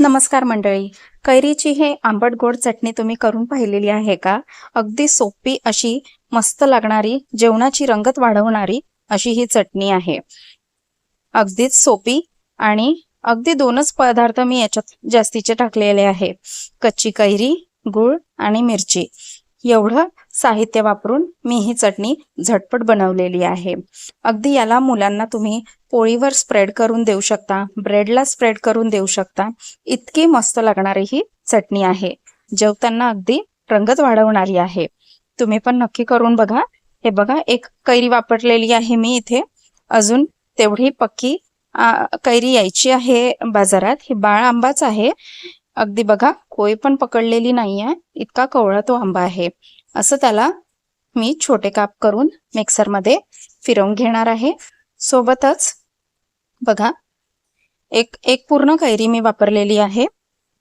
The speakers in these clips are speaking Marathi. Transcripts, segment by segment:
नमस्कार मंडळी. कैरीची हे आंबट गोड चटणी तुम्ही करून पाहिलेली आहे का? अगदी सोपी अशी मस्त लागणारी जेवणाची रंगत वाढवणारी अशी ही चटणी आहे. अगदीच सोपी आणि अगदी दोनच पदार्थ मी याच्यात जास्तीचे टाकलेले आहे. कच्ची कैरी गुळ आणि मिरची. एवढं साहित्य वापरून मी ही चटणी झटपट बनवलेली आहे. अगदी याला मुलांना तुम्ही पोळीवर स्प्रेड करून देऊ शकता ब्रेडला स्प्रेड करून देऊ शकता. इतकी मस्त लागणारी ही चटणी आहे. जेवताना अगदी रंगत वाढवणारी आहे. तुम्ही पण नक्की करून बघा. हे बघा एक कैरी वापरलेली आहे मी इथे. अजून तेवढी पक्की कैरी यायची आहे बाजारात. ही बाळ आंबाच आहे. अगदी बघा कोय पण पकडलेली नाहीये इतका कवळा तो आंबा आहे. असं त्याला मी छोटे काप करून मिक्सरमध्ये फिरवून घेणार आहे. सोबतच बघा एक एक पूर्ण कैरी मी वापरलेली आहे.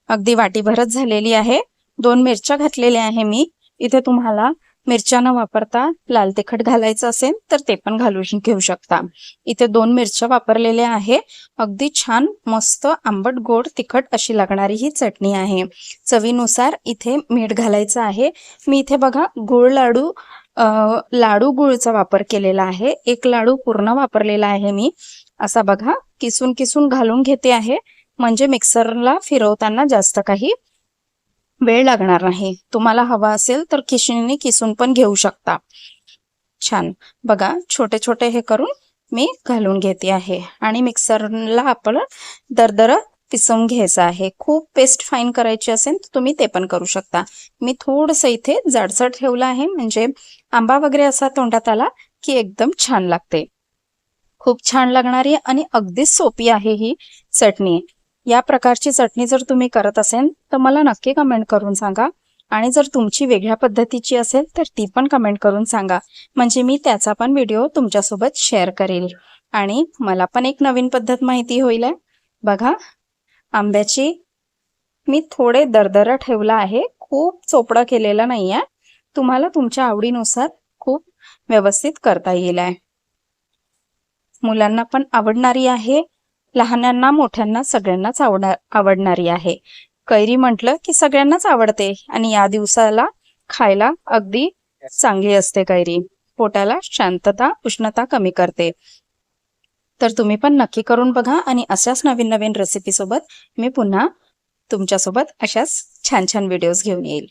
अगदी वाटीभरच झालेली आहे. दोन मिरच्या घातलेल्या आहे मी. इथे तुम्हाला मिरच्या न वापरता लाल तिखट घालायचं असेल तर ते पण घालू घेऊ शकता. इथे दोन मिरच्या वापरलेल्या आहे. अगदी छान मस्त आंबट गोड तिखट अशी लागणारी ही चटणी आहे. चवीनुसार इथे मीठ घालायचं आहे. मी इथे बघा गुळ लाडू लाडू गुळचा वापर केलेला आहे. एक लाडू पूर्ण वापरलेला आहे मी. असा बघा किसून किसून घालून घेते आहे. म्हणजे मिक्सरला फिरवताना जास्त काही वेळ लागणार नाही. तुम्हाला हवा असेल तर खिशणीने किसून पण घेऊ शकता. छान. बघा छोटे छोटे हे करून मी घालून घेते आहे. आणि मिक्सरला आपण दरदर पिसवून घ्यायचं आहे. खूप पेस्ट फाईन करायची असेल तर तुम्ही ते पण करू शकता. मी थोडंसं इथे जाडसर ठेवलं आहे. म्हणजे आंबा वगैरे असा तोंडात आला की एकदम छान लागते. खूप छान लागणारी आणि अगदी सोपी आहे ही चटणी. या प्रकारची चटणी जर तुम्ही करत असेल तर मला नक्की कमेंट करून सांगा. आणि जर तुमची वेगळ्या पद्धतीची असेल तर ती पण कमेंट करून सांगा. म्हणजे मी त्याचा पण व्हिडिओ तुमच्यासोबत शेअर करेल. आणि मला पण एक नवीन पद्धत माहिती होईल बघा आंब्याची मी थोडे दरदर ठेवला आहे. खूप चोपडा केलेला नाही आहे. तुम्हाला तुमच्या आवडीनुसार खूप व्यवस्थित करता येईल आहे. मुलांना पण आवडणारी आहे. लहानांना मोठ्यांना सगळ्यांनाच आवडणार आवडणारी आहे. कैरी म्हटलं की सगळ्यांनाच आवडते आणि या दिवसाला खायला अगदी चांगली असते कैरी. पोटाला शांतता उष्णता कमी करते. तर तुम्ही पण नक्की करून बघा आणि अशाच नवीन नवीन रेसिपी सोबत मी पुन्हा तुमच्यासोबत अशाच छान छान व्हिडिओज घेऊन येईल.